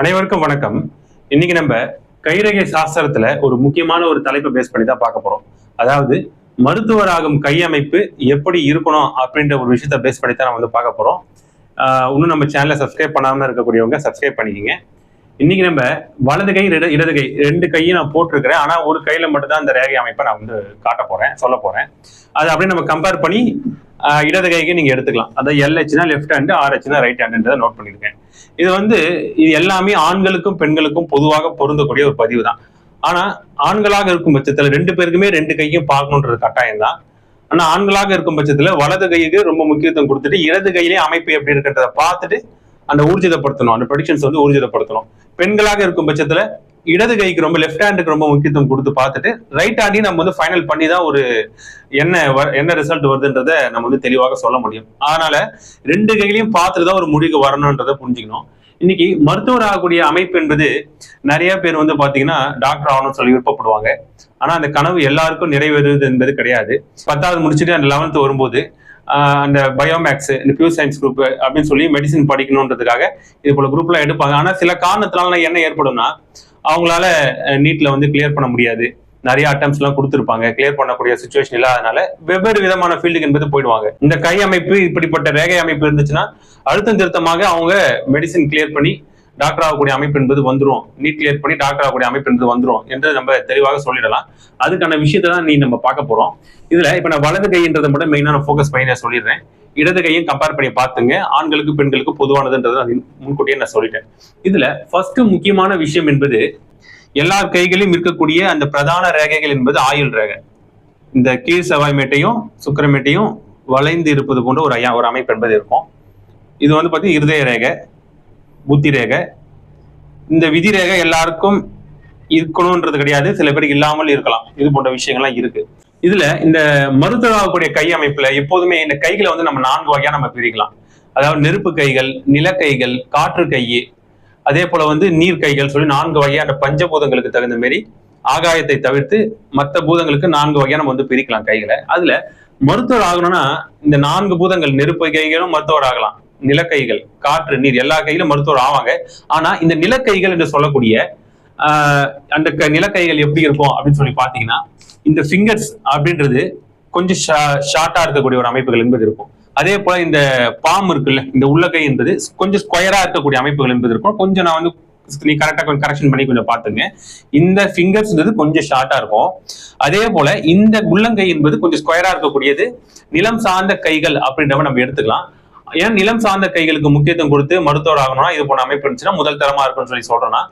அனைவருக்கும் வணக்கம். இன்னைக்கு நம்ம கைரகை சாஸ்திரத்துல ஒரு முக்கியமான ஒரு தலைப்பை பேஸ் பண்ணி தான் பார்க்க போறோம். அதாவது மருத்துவராகும் கையமைப்பு எப்படி இருக்கணும் அப்படின்ற ஒரு விஷயத்த பேஸ் பண்ணி தான் நம்ம வந்து பார்க்க போறோம். இன்னும் நம்ம சேனலை சப்ஸ்கிரைப் பண்ணாம இருக்கக்கூடியவங்க சப்ஸ்கிரைப் பண்ணிக்கோங்க. இன்னைக்கு நம்ம வலது கை இடது கை ரெண்டு கையும் நான் போட்டிருக்கிறேன். ஆனா ஒரு கையில மட்டும்தான் அந்த ரேகை அமைப்பை நான் வந்து காட்ட போறேன் சொல்ல போறேன். அது அப்படியே நம்ம கம்பேர் பண்ணி இடது கைக்கு நீங்க எடுத்துக்கலாம். அதாவது எல்ஹெச்னா லெஃப்ட் ஹேண்டு ஆர்ஹெச்னா ரைட் ஹேண்டுன்றதை நோட் பண்ணியிருக்கேன். இது வந்து இது எல்லாமே ஆண்களுக்கும் பெண்களுக்கும் பொதுவாக பொருந்தக்கூடிய ஒரு பதிவு தான் ஆனா ஆண்களாக இருக்கும் பட்சத்துல ரெண்டு பேருக்குமே ரெண்டு கையும் பார்க்கணுன்றது கட்டாயம் தான் ஆனா ஆண்களாக இருக்கும் பட்சத்துல வலது கைக்கு ரொம்ப முக்கியத்துவம் கொடுத்துட்டு இடது கையிலே அமைப்பு எப்படி இருக்கிறத பார்த்துட்டு அந்த ஊர்ஜிதப்படுத்தணும். அந்த ப்ரொடிக்ஷன்ஸ் வந்து ஊர்ஜிதப்படுத்தணும். பெண்களாக இருக்கும் பட்சத்துல இடது கைக்கு ரொம்ப லெஃப்ட் ஹேண்டுக்கு ரொம்ப முக்கியத்துவம் கொடுத்து பார்த்துட்டு ரைட் ஹேண்டையும் நம்ம வந்து ஃபைனல் பண்ணி தான் ஒரு என்ன வ- என்ன ரிசல்ட் வருதுன்றத நம்ம வந்து தெளிவாக சொல்ல முடியும். அதனால ரெண்டு கைகளையும் பார்த்துட்டு தான் ஒரு முடிவுக்கு வரணுன்றதை புரிஞ்சுக்கணும். இன்னைக்கு மருத்துவர் ஆகக்கூடிய அமைப்பு என்பது நிறைய பேர் வந்து பாத்தீங்கன்னா டாக்டர் ஆகணும்னு சொல்லி விருப்பப்படுவாங்க. ஆனா அந்த கனவு எல்லாருக்கும் நிறைவேறுவது என்பது கிடையாது. பத்தாவது முடிச்சுட்டு அந்த லெவன்த் வரும்போது அந்த பயோமேக்ஸ் இந்த பியூர் சயின்ஸ் குரூப் அப்படின்னு சொல்லி மெடிசின் படிக்கணுன்றதுக்காக இது போல குரூப்லாம் எடுப்பாங்க. ஆனால் சில காரணத்தினால என்ன ஏற்படும்னா அவங்களால நீட்ல வந்து கிளியர் பண்ண முடியாது. நிறைய அட்டம்ஸ் எல்லாம் கொடுத்துருப்பாங்க. கிளியர் பண்ணக்கூடிய சுச்சுவேஷன் இல்லாதனால வெவ்வேறு விதமான ஃபீல்டுக்கு என்பது போயிடுவாங்க. இந்த கை அமைப்பு இப்படிப்பட்ட ரேகை அமைப்பு இருந்துச்சுன்னா அழுத்தம் திருத்தமாக அவங்க மெடிசின் கிளியர் பண்ணி டாக்டர் ஆகக்கூடிய அமைப்பு என்பது வந்துடும் நீட் கிளியர் பண்ணி டாக்டர் ஆகக்கூடிய அமைப்பு என்பது வந்துடும் என்று நம்ம தெளிவாக சொல்லிடலாம். அதுக்கான விஷயத்தை தான் நீ நம்ம பார்க்க போறோம். இதுல இப்ப நான் வலது கைன்றதை மட்டும் மெயினாக நான் ஃபோக்கஸ் பண்ணி நான் சொல்லிடுறேன். இடது கையும் கம்பேர் பண்ணி பார்த்துங்க. ஆண்களுக்கு பெண்களுக்கு பொதுவானதுன்றதை முன்கூட்டியே நான் சொல்லிட்டேன். இதுல ஃபர்ஸ்ட் முக்கியமான விஷயம் என்பது எல்லார் கைகளிலும் இருக்கக்கூடிய அந்த பிரதான ரேகைகள் என்பது ஆயுள் ரேகை. இந்த கீழ் செவ்வாய் மேட்டையும் சுக்கிரமேட்டையும் வளைந்து இருப்பது போன்ற ஒரு ஐயா ஒரு அமைப்பு என்பது இருக்கும். இது வந்து பார்த்தீங்கன்னா இருதய ரேகை. புத்தி ரேகை இந்த விதி ரேகை எல்லாருக்கும் இருக்கணும்ன்றது கிடையாது. சில பேருக்கு இல்லாமல் இருக்கலாம். இது போன்ற விஷயங்கள்லாம் இருக்கு. இதுல இந்த மருத்துவக்கூடிய கை அமைப்புல எப்போதுமே இந்த கைகளை வந்து நம்ம நான்கு வகையா நம்ம பிரிக்கலாம். அதாவது நெருப்பு கைகள் நிலக்கைகள் காற்று கை அதே போல வந்து நீர் கைகள் சொல்லி நான்கு வகையா அந்த பஞ்சபூதங்களுக்கு தகுந்த மாதிரி ஆகாயத்தை தவிர்த்து மற்ற பூதங்களுக்கு நான்கு வகையா நம்ம வந்து பிரிக்கலாம் கைகளை. அதுல மருத்துவர் ஆகணும்னா இந்த நான்கு பூதங்கள் நெருப்பு கைகளும் மருத்துவர் ஆகலாம். நிலக்கைகள் காற்று நீர் எல்லா கையிலும் மருத்துவர் ஆவாங்க. ஆனா இந்த நிலக்கைகள் என்று சொல்லக்கூடிய அந்த க- நிலக்கைகள் எப்படி இருக்கும் அப்படின்னு சொல்லி பாத்தீங்கன்னா இந்த ஃபிங்கர்ஸ் அப்படின்றது கொஞ்சம் ஷார்ட்டா இருக்கக்கூடிய ஒரு அமைப்புகள் என்பது இருக்கும். அதே போல இந்த பாம் இருக்குல்ல இந்த உள்ளகை என்பது கொஞ்சம் ஸ்கொயரா இருக்கக்கூடிய அமைப்புகள் என்பது இருக்கும். கொஞ்சம் நான் வந்து நீ கரெக்டா கொஞ்சம் கரெக்ஷன் பண்ணி கொஞ்சம் பாத்துங்க இந்த ஃபிங்கர்ஸ் கொஞ்சம் ஷார்ட்டா இருக்கும். அதே போல இந்த உள்ளங்கை என்பது கொஞ்சம் ஸ்கொயரா இருக்கக்கூடியது நிலம் சார்ந்த கைகள் அப்படின்றவ நம்ம எடுத்துக்கலாம். ஏன் நிலம் சார்ந்த கைகளுக்கு முக்கியத்துவம் கொடுத்து மருத்துவர் ஆகணும்னா இது போன அமைப்பு இருந்துச்சுன்னா முதல் தரமா இருக்கும்னு சொல்லி சொல்றேன்னா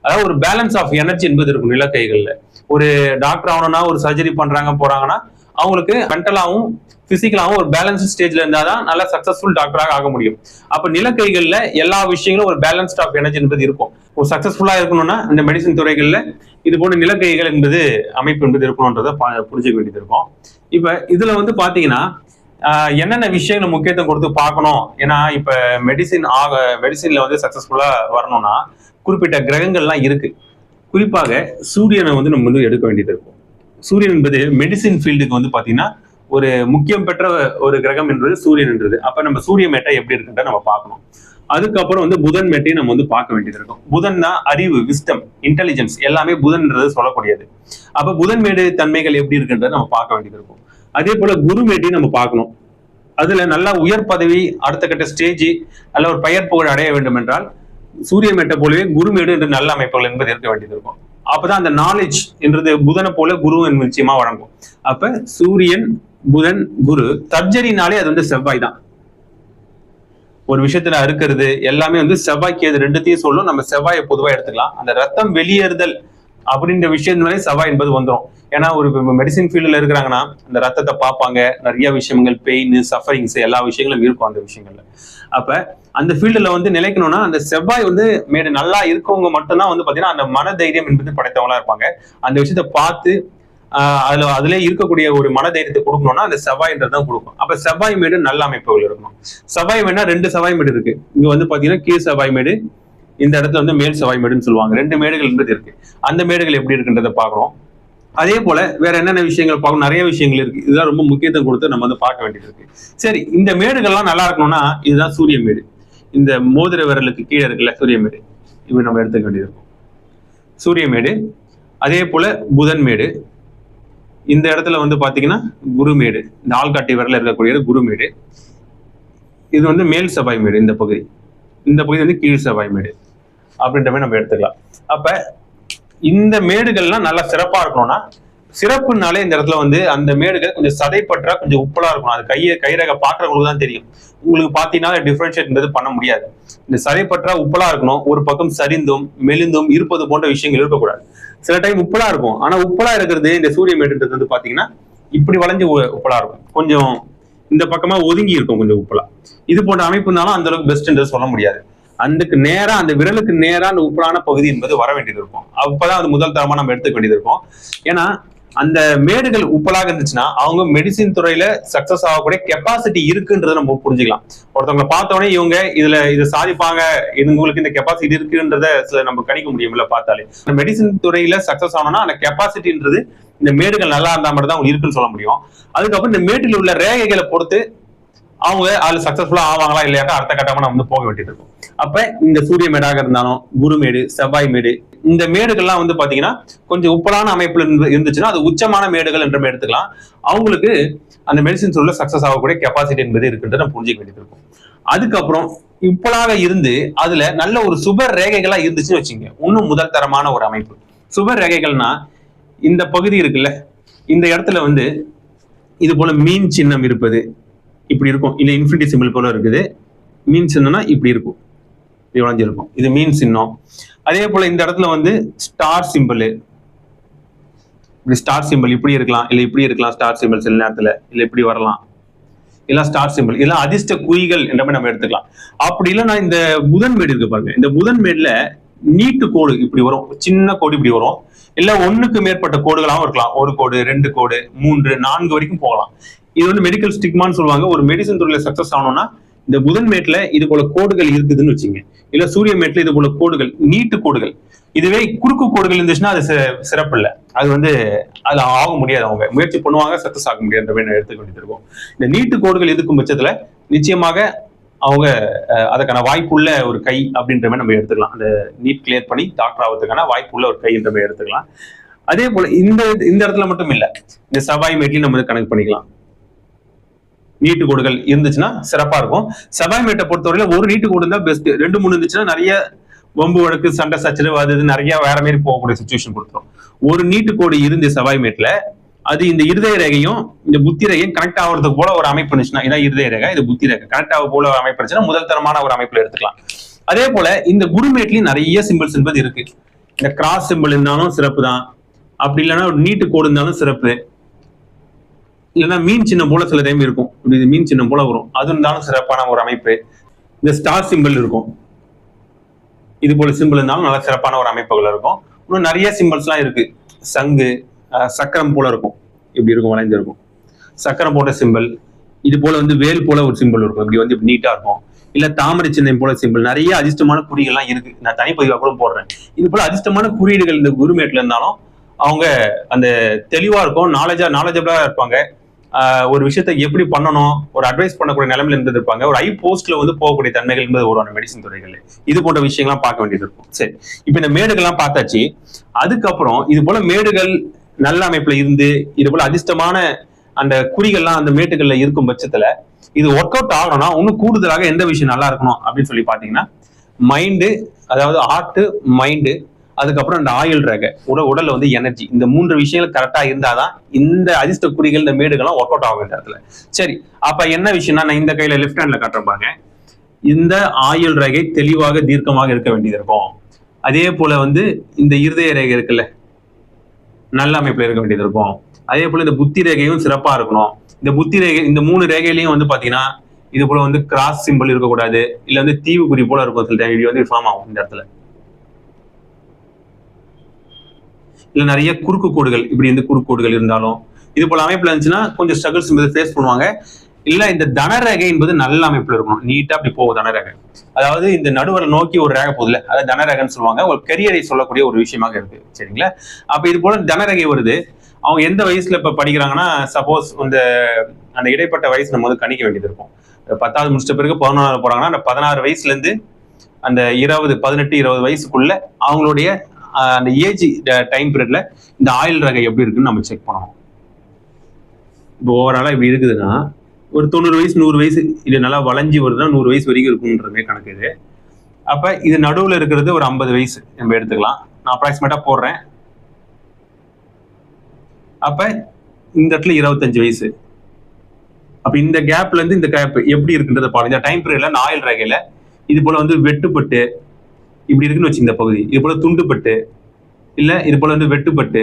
அதாவது ஒரு பேலன்ஸ் ஆஃப் எனர்ஜி என்பது இருக்கும் நிலக்கைகள்ல ஒரு டாக்டர் ஆகணும்னா ஒரு சர்ஜரி பண்றாங்க போறாங்கன்னா அவங்களுக்கு மென்டலாவும் பிசிக்கலாவும் ஒரு பேலன்ஸ் ஸ்டேஜ்ல இருந்தாதான் நல்லா சக்சஸ்ஃபுல் டாக்டராக ஆக முடியும். அப்ப நிலக்கைகள்ல எல்லா விஷயங்களும் ஒரு பேலன்ஸ்ட் ஆஃப் எனர்ஜி என்பது இருக்கும். ஒரு சக்சஸ்ஃபுல்லா இருக்கணும்னா இந்த மெடிசன் துறைகள்ல இது போன்ற நிலக்கைகள் என்பது அமைப்பு என்பது இருக்கணும்ன்றத பா- புரிஞ்சுக்க வேண்டியது இருக்கும். இப்ப இதுல வந்து பாத்தீங்கன்னா என்னென்ன விஷயங்கள் முக்கியத்துவம் கொடுத்து பார்க்கணும்? ஏன்னா இப்ப மெடிசின் ஆக மெடிசின்ல வந்து சக்சஸ்ஃபுல்லா வரணும்னா குறிப்பிட்ட கிரகங்கள்லாம் இருக்கு. குறிப்பாக சூரியனை வந்து நம்ம வந்து எடுக்க வேண்டியது இருக்கும். சூரியன் என்பது மெடிசின் ஃபீல்டுக்கு வந்து பாத்தீங்கன்னா ஒரு முக்கியம் பெற்ற ஒரு கிரகம் என்பது சூரியன் என்றது. அப்ப நம்ம சூரிய மேட்டை எப்படி இருக்குன்றத நம்ம பார்க்கணும். அதுக்கப்புறம் வந்து புதன் மேட்டையும் நம்ம வந்து பார்க்க வேண்டியது இருக்கும். புதன் தான் அறிவு விஸ்டம் இன்டெலிஜென்ஸ் எல்லாமே புதன்ன்றது சொல்லக்கூடியது. அப்ப புதன் மேடு தன்மைகள் எப்படி இருக்குன்றத நம்ம பார்க்க வேண்டியது இருக்கும். அதே போல குருமேட்டி நம்ம பார்க்கணும். அதுல நல்லா உயர் பதவி அடுத்த கட்ட ஸ்டேஜ் அல்ல ஒரு பெயர் புகழ் அடைய வேண்டும் என்றால் சூரியன் மேட்டை போலவே குருமேடு என்ற நல்ல அமைப்புகள் என்பது இருக்க வேண்டியது இருக்கும். அப்பதான் அந்த நாலேஜ் என்றது புதனை போல குரு நிச்சயமா வழங்கும். அப்ப சூரியன் புதன் குரு சர்ஜரினாலே அது வந்து செவ்வாய் தான். ஒரு விஷயத்துல அறுக்கிறது எல்லாமே வந்து செவ்வாய்க்கு அது ரெண்டுத்தையும் சொல்லும். நம்ம செவ்வாயை பொதுவா எடுத்துக்கலாம். அந்த ரத்தம் வெளியேறுதல் அப்படின்ற விஷயத்தினாலே செவ்வாய் என்பது வந்துடும் ஏன்னா ஒரு மெடிசின் ஃபீல்டில் இருக்கிறாங்கன்னா அந்த ரத்தத்தை பார்ப்பாங்க. நிறைய விஷயங்கள் பெயின் சஃபரிங்ஸ் எல்லா விஷயங்களும் இருக்கும் அந்த விஷயங்கள்ல. அப்போ அந்த ஃபீல்டில் வந்து நிலைக்கணும்னா அந்த செவ்வாய் வந்து மேடு நல்லா இருக்கவங்க மட்டும்தான் வந்து பார்த்தீங்கன்னா அந்த மன தைரியம் என்பது படைத்தவங்களா இருப்பாங்க. அந்த விஷயத்த பார்த்து அதில் அதுல அதுல இருக்கக்கூடிய ஒரு மன தைரியத்தை கொடுக்கணும்னா அந்த செவ்வாய்ன்றது தான் கொடுக்கும். அப்ப செவ்வாய் மேடு நல்ல அமைப்புகள் இருக்கணும். செவ்வாய் மேடுனா ரெண்டு செவ்வாய் மேடு இருக்கு. இங்க வந்து பாத்தீங்கன்னா கீழ் செவ்வாய் மேடு இந்த இடத்துல வந்து மேல் செவ்வாய் மேடுன்னு சொல்லுவாங்க. ரெண்டு மேடுகள் என்பது இருக்கு. அந்த மேடுகள் எப்படி இருக்குன்றதை பார்க்குறோம். அதே போல வேற என்னென்ன விஷயங்கள் பார்க்கணும்? நிறைய விஷயங்கள் இருக்கு. இதுதான் ரொம்ப முக்கியத்துவம் கொடுத்து நம்ம வந்து பார்க்க வேண்டியது இருக்கு. சரி இந்த மேடுகள்லாம் நல்லா இருக்கணும்னா இதுதான் சூரிய மேடு. இந்த மோதிர விரலுக்கு கீழே இருக்குல்ல சூரிய மேடு. இப்படி நம்ம எடுத்துக்க வேண்டியது இருக்கும். சூரியமேடு அதே போல புதன்மேடு இந்த இடத்துல வந்து பாத்தீங்கன்னா குருமேடு இந்த ஆள்காட்டி வரல இருக்கக்கூடியது குருமேடு இது வந்து மேல் செவ்வாய் மேடு இந்த பகுதி. இந்த பகுதி வந்து கீழ் செவ்வாய் மேடு. அப்படின்ற மாதிரி நம்ம எடுத்துக்கலாம். அப்ப இந்த மேடுகள்லாம் நல்லா சிறப்பா இருக்கணும்னா சிறப்புனாலே இந்த இடத்துல வந்து அந்த மேடுகள் கொஞ்சம் சதைப்பற்றா கொஞ்சம் உப்பலா இருக்கணும். அது கையை கைரக பாக்குறவங்களுக்கு தான் தெரியும். உங்களுக்கு பாத்தீங்கன்னா டிஃபரன்ஷியேட் பண்ண முடியாது. இந்த சதைப்பற்றா உப்பலா இருக்கணும். ஒரு பக்கம் சரிந்தும் மெலிந்தும் இருப்பது போன்ற விஷயங்கள் இருக்கக்கூடாது. சில டைம் உப்பலா இருக்கும். ஆனா உப்பலா இருக்கிறது இந்த சூரிய மேடுன்றது வந்து பாத்தீங்கன்னா இப்படி வளைஞ்சு உ- உப்பலா இருக்கும். கொஞ்சம் இந்த பக்கமா ஒதுங்கி இருக்கும் கொஞ்சம் உப்பலா. இது போன்ற அமைப்புனாலும் அந்த அளவுக்கு பெஸ்ட்ன்றது சொல்ல முடியாது. அதுக்கு நேரா அந்த விரலுக்கு நேரா அந்த உப்பலான பகுதி என்பது வர வேண்டியது இருக்கும் அப்பதான் அது முதல் தரமா நம்ம எடுத்துக்க வேண்டியது இருக்கும் ஏன்னா அந்த மேடுகள் உப்பலாக இருந்துச்சுன்னா அவங்க மெடிசின் துறையில சக்சஸ் ஆகக்கூடிய கெப்பாசிட்டி இருக்குன்றதை நம்ம புரிஞ்சுக்கலாம். ஒருத்தவங்களை பார்த்தோன்னே இவங்க இதுல இதை சாதிப்பாங்க இவங்களுக்கு இந்த கெப்பாசிட்டி இருக்குன்றத சில நம்ம கணிக்க முடியும்ல பார்த்தாலே. இந்த மெடிசின் துறையில சக்சஸ் ஆகணும்னா அந்த கெப்பாசிட்டின்றது இந்த மேடுகள் நல்லா இருந்தா மட்டும் தான் அவங்க இருக்குன்னு சொல்ல முடியும். அதுக்கப்புறம் இந்த மேட்டில் உள்ள ரேகைகளை பொறுத்து அவங்க அதுல சக்சஸ்ஃபுல்லா ஆவாங்களா இல்லையாக்கா அடுத்த கட்டமா நம்ம வந்து போக வேண்டியது இருக்கும். அப்ப இந்த சூரிய மேடாக இருந்தாலும் குருமேடு செவ்வாய் மேடு இந்த மேடுகள்லாம் வந்து பாத்தீங்கன்னா கொஞ்சம் உப்பலான அமைப்புல இருந்துச்சுன்னா அது உச்சமான மேடுகள் என்ற எடுத்துக்கலாம். அவங்களுக்கு அந்த மெடிசின் சொல்ல சக்சஸ் ஆகக்கூடிய கெப்பாசிட்டி என்பது இருக்குன்றத நம்ம புரிஞ்சுக்க வேண்டியது இருக்கும். அதுக்கப்புறம் இப்பலாக இருந்து அதுல நல்ல ஒரு சுபர் ரேகைகளா இருந்துச்சுன்னு வச்சுங்க இன்னும் முதல் தரமான ஒரு அமைப்பு. சுபர் ரேகைகள்னா இந்த பகுதி இருக்குல்ல இந்த இடத்துல வந்து இது போல மீன் சின்னம் இருப்பது இப்படி இருக்கும். இல்லை இன்ஃபினிட்டி சிம்பிள் போல இருக்குது. மீன் சின்னம்னா இப்படி இருக்கும். இப்படி வளைஞ்சிருக்கும். இது மீன் சின்னம். அதே போல இந்த இடத்துல வந்து ஸ்டார் சிம்பிள் இப்படி ஸ்டார் சிம்பிள் இப்படி இருக்கலாம். இல்லை இப்படி இருக்கலாம் ஸ்டார் சிம்பிள் சில நேரத்துல. இல்லை இப்படி வரலாம். இல்லை ஸ்டார் சிம்பிள் இதெல்லாம் அதிர்ஷ்ட குறிகள் என்ற மாதிரி நம்ம எடுத்துக்கலாம். அப்படி இல்லைன்னா இந்த புதன் மேடு இருக்கு பாருங்க. இந்த புதன் மேடுல நீட்டு கோடு இப்படி வரும். சின்ன கோடு இப்படி வரும். இல்ல ஒண்ணுக்கு மேற்பட்ட கோடுகளாகவும் இருக்கலாம். ஒரு கோடு ரெண்டு கோடு மூன்று நான்கு வரைக்கும் போகலாம். இது வந்து மெடிக்கல் ஸ்டிக்மான்னு சொல்லுவாங்க. ஒரு மெடிசன் துறையில சக்சஸ் ஆகணும்னா இந்த புதன் மேட்ல இது போல கோடுகள் இருக்குதுன்னு வச்சுங்க. இல்ல சூரிய மேட்ல இது போல கோடுகள் நீட்டு கோடுகள். இதுவே குறுக்கு கோடுகள் இருந்துச்சுன்னா அது சிறப்பு இல்லை. அது வந்து அதுல ஆக முடியாது அவங்க. முயற்சி பண்ணுவாங்க சக்சஸ் ஆக முடியாதுன்ற நான் எடுத்துக்க வேண்டியது இருக்கும். இந்த நீட்டு கோடுகள் இருக்கும் பட்சத்துல நிச்சயமாக அவங்க அதுக்கான வாய்ப்புள்ள ஒரு கை அப்படின்ற மாதிரி நம்ம எடுத்துக்கலாம். அந்த நீட் கிளியர் பண்ணி டாக்டர் ஆகிறதுக்கான வாய்ப்புள்ள ஒரு கைன்ற மாதிரி எடுத்துக்கலாம். அதே போல இந்த இந்த இடத்துல மட்டும் இல்ல. இந்த செவ்வாய் மேட்லையும் நம்ம கணக்கு பண்ணிக்கலாம். நீட்டு கோடுகள் இருந்துச்சுன்னா சிறப்பா இருக்கும். செவ்வாய் மேட்டை பொறுத்தவரையில ஒரு நீட்டு கோடு இருந்தா பெஸ்ட் ரெண்டு மூணு இருந்துச்சுன்னா நிறைய வம்பு வழக்கு சண்டை சச்சரவு அது இது நிறைய வேற மாதிரி போகக்கூடிய சுச்சுவேஷன் கொடுத்துரும். ஒரு நீட்டு கோடு இருந்து செவ்வாய் மேட்ல அது இந்த இருதய ரேகையும் இந்த புத்தி ரேகையும் கனெக்ட் ஆகிறதுக்கு போல ஒரு அமைப்பு இருந்துச்சுன்னா இதான் இருதய ரேகை இது புத்தி ரேகை. கனெக்ட் ஆக போல ஒரு அமைப்பு இருந்துச்சுன்னா முதல் தரமான ஒரு அமைப்புல எடுத்துக்கலாம். அதே போல இந்த குருமேட்லயும் நிறைய சிம்பிள்ஸ் என்பது இருக்கு. இந்த கிராஸ் சிம்பிள் இருந்தாலும் சிறப்பு தான் அப்படி இல்லைன்னா ஒரு நீட்டு கோடு இருந்தாலும் சிறப்பு. இல்லைன்னா மீன் சின்னம் போல சில டைம் இருக்கும். இப்படி இது மீன் சின்னம் போல வரும். அது இருந்தாலும் சிறப்பான ஒரு அமைப்பு. இந்த ஸ்டார் சிம்பிள் இருக்கும். இது போல சிம்பிள் இருந்தாலும் நல்ல சிறப்பான ஒரு அமைப்புகள் இருக்கும். இன்னும் நிறைய சிம்பிள்ஸ்லாம் இருக்கு. சங்கு சக்கரம் போல இருக்கும். இப்படி இருக்கும் வளைந்திருக்கும் சக்கரம் போட்ட சிம்பிள் இது போல வந்து வேல் போல ஒரு சிம்பிள் இருக்கும். இப்படி வந்து நீட்டா இருக்கும். இல்ல தாமரை சின்னம் போல சிம்பிள் நிறைய அதிர்ஷ்டமான குறிகள்லாம் இருக்கு. நான் தனிப்பதிவாக கூட போடுறேன். இது போல அதிர்ஷ்டமான குறியீடுகள் இந்த குருமேட்ல இருந்தாலும் அவங்க அந்த தெளிவா இருக்கும் நாலேஜா நாலேஜபிளா இருப்பாங்க. ஒரு விஷயத்தை எப்படி பண்ணணும்? ஒரு அட்வைஸ் பண்ணக்கூடிய நிலைமையில இருந்து இருப்பாங்க ஒரு ஐ போஸ்ட்ல வந்து போகக்கூடிய தன்மைகள் என்பது ஒரு அந்த மெடிசன் துறைகள். இது போன்ற விஷயங்கள்லாம் பார்க்க வேண்டியது இருக்கும். சரி. இப்போ இந்த மேடுகள்லாம் பார்த்தாச்சு. அதுக்கப்புறம் இது போல மேடுகள் நல்ல அமைப்புல இருந்து இது போல அதிர்ஷ்டமான அந்த குறிகள்லாம் அந்த மேட்டுகள்ல இருக்கும் பட்சத்துல இது ஒர்க் அவுட் ஆகணும்னா இன்னும் கூடுதலாக எந்த விஷயம் நல்லா இருக்கணும் அப்படின்னு சொல்லி பாத்தீங்கன்னா மைண்டு அதாவது ஹார்ட் மைண்டு அதுக்கப்புறம் இந்த ஆயுள் ரேகை உட உடல்ல வந்து எனர்ஜி இந்த மூன்று விஷயங்கள் கரெக்டா இருந்தாதான் இந்த அதிர்ஷ்ட குறிகள் இந்த மேடுகள்லாம் ஒர்க் அவுட் ஆகும் இந்த இடத்துல. சரி அப்ப என்ன விஷயம்னா நான் இந்த கையில லெஃப்ட் ஹேண்ட்ல காட்டுறேன் பாருங்க. இந்த ஆயுள் ரேகை தெளிவாக தீர்க்கமாக இருக்க வேண்டியது இருக்கும். அதே போல வந்து இந்த இருதய ரேகை இருக்குல்ல நல்ல அமைப்புல இருக்க வேண்டியது இருக்கும். அதே போல இந்த புத்தி ரேகையும் சிறப்பா இருக்கணும். இந்த புத்தி ரேகை இந்த மூணு ரேகையிலையும் வந்து பாத்தீங்கன்னா இது போல வந்து கிராஸ் சிம்பிள் இருக்கக்கூடாது. இல்ல வந்து தீவு குறி போல இருக்கும் சில இது வந்து ஃபார்ம் ஆகும் இந்த இடத்துல. இல்லை நிறைய குறுக்கு கோடுகள் இப்படி வந்து குறுக்கு கோடுகள் இருந்தாலும் இது போல அமைப்புல இருந்துச்சுன்னா கொஞ்சம் ஸ்ட்ரகிள்ஸ் என்பது ஃபேஸ் பண்ணுவாங்க. இல்ல இந்த தனரேகை என்பது நல்ல அமைப்புல இருக்கணும் நீட்டா அப்படி போகும் தனரேகை. அதாவது இந்த நடுவரை நோக்கி ஒரு ரேகை போகுதுல அதாவது தனரேகன்னு சொல்லுவாங்க. ஒரு கரியரை சொல்லக்கூடிய ஒரு விஷயமாக இருக்கு. சரிங்களா? அப்ப இது போல தனரேகை வருது. அவங்க எந்த வயசுல இப்ப படிக்கிறாங்கன்னா சப்போஸ் இந்த அந்த இடைப்பட்ட வயசு நம்ம வந்து கணிக்க வேண்டியது இருக்கும். பத்தாவது முடிச்சிட்ட பிறகு பதினொன்றாவது போறாங்கன்னா அந்த பதினாறு வயசுல இருந்து அந்த இருபது பதினெட்டு இருபது வயசுக்குள்ள அவங்களுடைய அந்த ஏஜ் டைம் பீரியட்ல இந்த ஆயில் ரகை எப்படி இருக்குன்னு நம்ம செக் பண்ணணும். இப்போ ஓவராலா இப்படி இருக்குதுன்னா ஒரு தொண்ணூறு வயசு நூறு வயசு இது நல்லா வளைஞ்சி வருதுன்னா நூறு வயசு வரைக்கும் இருக்குன்றமே கணக்கு இது. அப்ப இது நடுவில் இருக்கிறது ஒரு ஐம்பது வயசு நம்ம எடுத்துக்கலாம். நான் அப்ராக்சிமேட்டா போடுறேன். அப்ப இந்த இடத்துல இருபத்தஞ்சு வயசு. அப்ப இந்த கேப்ல இருந்து இந்த கேப் எப்படி இருக்குன்றத பாருங்க. இந்த டைம் பீரியட்ல இந்த ஆயில் ரகையில இது போல வந்து வெட்டுப்பட்டு இப்படி இருக்குன்னு வச்சு இந்த பகுதி. இது போல துண்டுப்பட்டு இல்ல இது போல வந்து வெட்டுப்பட்டு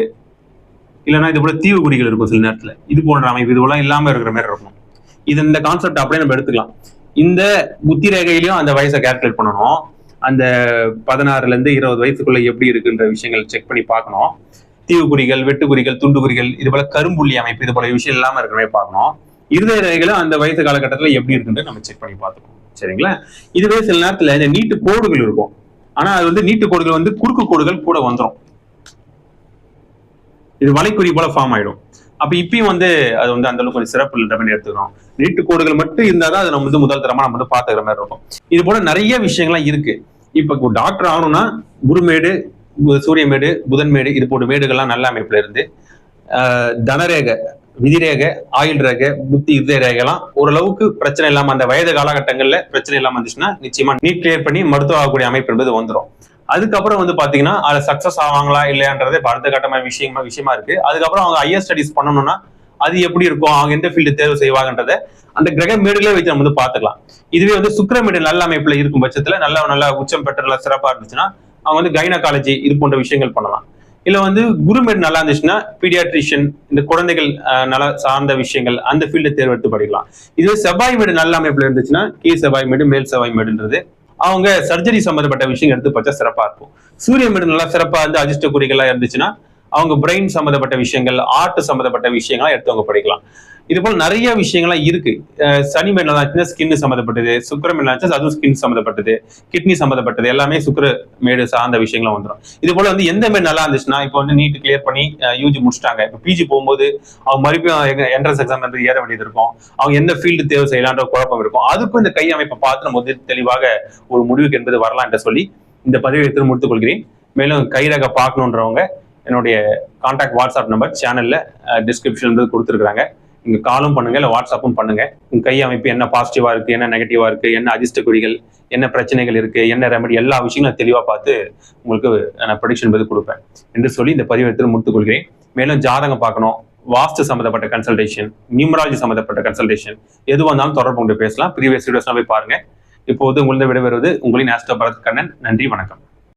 இல்லைன்னா இது போல தீவு குறிகள் இருக்கும் சில நேரத்துல. இது போன்ற அமைப்பு இது போல இல்லாம இருக்கிற மாதிரி இருக்கும். இது இந்த கான்செப்ட் அப்படியே நம்ம எடுத்துக்கலாம். இந்த புத்தி ரேகையிலையும் அந்த வயசை கேல்குலேட் பண்ணணும். அந்த பதினாறுல இருந்து இருபது வயசுக்குள்ள எப்படி இருக்குன்ற விஷயங்கள் செக் பண்ணி பார்க்கணும். தீவு குறிகள் வெட்டுக்குறிகள் துண்டு குறிகள் இது போல கரும்புள்ளி அமைப்பு இது போல விஷயம் இல்லாம இருக்கிற மாதிரி பார்க்கணும். இருதய ரேகைகளும் அந்த வயசு காலகட்டத்துல எப்படி இருக்குன்னு நம்ம செக் பண்ணி பார்த்துக்கணும் சரிங்களா? இதுவே சில நேரத்துல இந்த நீட்டு கோடுகள் இருக்கும். ஆனா அது வந்து நீட்டு கோடுகள் வந்து குறுக்கு கோடுகள் கூட வந்துரும். இது வலைக்குறி போல ஃபார்ம் ஆயிடும். அப்ப இப்பயும் வந்து அது வந்து அந்த அளவுக்கு கொஞ்சம் சிறப்பு இல்லாமல் மாதிரி எடுத்துக்கிறோம். நீட்டு கோடுகள் மட்டும் இருந்தாதான் அது நம்ம வந்து முதல் தரமா நம்ம வந்து பாத்துக்கிற மாதிரி இருக்கும். இது போல நிறைய விஷயங்கள்லாம் இருக்கு. இப்ப டாக்டர் ஆகணும்னா குருமேடு சூரியமேடு புதன்மேடு இது போன்ற மேடுகள்லாம் நல்ல அமைப்புல இருந்து ஆஹ் தனரேகை விதிரேகை ஆயுள் ரேகை புத்தி இதய ரேகைலாம் ஓரளவுக்கு பிரச்சனை இல்லாம அந்த வயது காலகட்டங்கள்ல பிரச்சனை இல்லாம இருந்துச்சுன்னா நிச்சயமா நீட் கிளியர் பண்ணி மருத்துவ ஆகக்கூடிய அமைப்பு என்பது வந்துடும் அதுக்கப்புறம் வந்து பாத்தீங்கன்னா அதுல சக்சஸ் ஆவாங்களா இல்லையான்றது அடுத்த கட்டமா விஷயமா விஷயமா இருக்கு. அதுக்கப்புறம் அவங்க ஹையர் ஸ்டடிஸ் பண்ணணும்னா அது எப்படி இருக்கும்? அவங்க எந்த ஃபீல்டு தேர்வு செய்வாங்கன்றத அந்த கிரக மேடுகளே வச்சு நம்ம வந்து பாத்துக்கலாம் இதுவே வந்து சுக்கிரமேடு நல்ல அமைப்புல இருக்கும் பட்சத்துல நல்ல நல்ல உச்சம் பெற்ற நல்ல சிறப்பா இருந்துச்சுன்னா அவங்க வந்து கைனகாலஜி இது போன்ற விஷயங்கள் பண்ணலாம். இல்ல வந்து குருமேடு நல்லா இருந்துச்சுன்னா பீடியாட்ரிஷியன் இந்த குழந்தைகள் நல்லா சார்ந்த விஷயங்கள் அந்த ஃபீல்டு தேர்வெடுத்து படிக்கலாம். இதுவே செவ்வாய் மேடு நல்ல அமைப்புல இருந்துச்சுன்னா கீழ் செவ்வாய் மேடு மேல் செவ்வாய் மேடுன்றது அவங்க சர்ஜரி சம்பந்தப்பட்ட விஷயம் எடுத்து பார்த்தா சிறப்பா இருக்கும். சூரிய மேடு நல்லா சிறப்பா இருந்து அதிர்ஷ்ட குறிகளா இருந்துச்சுன்னா அவங்க பிரெயின் சம்பந்தப்பட்ட விஷயங்கள் ஆர்ட் சம்பந்தப்பட்ட விஷயங்கள்லாம் எடுத்து அவங்க படிக்கலாம். இது போல நிறைய விஷயங்கள்லாம் இருக்கு. சனி மேல ஸ்கின் சம்மந்தப்பட்டது சுக்கர மேல அதுவும் ஸ்கின் சம்மந்தப்பட்டது கிட்னி சம்மந்தப்பட்டது எல்லாமே சுக்கர மேடு சார்ந்த விஷயங்களும் வந்துடும் இது போல வந்து எந்த மேடு நல்லா இருந்துச்சுன்னா இப்போ வந்து நீட் கிளியர் பண்ணி யூஜி முடிச்சிட்டாங்க. இப்போ பிஜி போகும்போது அவங்க மறுபடியும் என்ட்ரன்ஸ் எக்ஸாம் வந்து ஏற வேண்டியது இருக்கும். அவங்க எந்த ஃபீல்டு தேர்வு செய்யலான்ற குழப்பம் இருக்கும். அதுக்கும் இந்த கை அமைப்பை பார்த்து நம்ம வந்து தெளிவாக ஒரு முடிவுக்கு என்பது வரலாம் என்று சொல்லி இந்த பதிவை எடுத்து முடித்துக் கொள்கிறேன். மேலும் கைரக பார்க்கணுன்றவங்க என்னுடைய கான்டாக்ட் வாட்ஸ்அப் நம்பர் சேனல்ல டிஸ்கிரிப்ஷன் கொடுத்துருக்காங்க நீங்க காலும் பண்ணுங்க இல்ல வாட்ஸ்அப்பும் பண்ணுங்க. உங்க கை அமைப்பு என்ன பாசிட்டிவா இருக்கு என்ன நெகட்டிவா இருக்கு என்ன அதிர்ஷ்ட குறிகள் என்ன பிரச்சனைகள் இருக்கு என்ன ரெமடி எல்லா விஷயங்களும் தெளிவாக தெளிவா பார்த்து உங்களுக்கு நான் ப்ரொடிக்ஷன் பதில் கொடுப்பேன் என்று சொல்லி இந்த பதிவை எடுத்து முடித்துக் கொள்கிறேன். மேலும் ஜாதகம் பார்க்கணும். வாஸ்து சம்பந்தப்பட்ட கன்சல்டேஷன் நியூமராலஜி சம்பந்தப்பட்ட கன்சல்டேஷன் எது வந்தாலும் தொடர்பு கொண்டு பேசலாம். ப்ரீவியஸ் வீடியோஸ்லாம் போய் பாருங்க. இப்போது உங்களிடம் விடைபெறுவது உங்களின் ஆஸ்ட்ரோ பரத் கண்ணன். நன்றி வணக்கம்.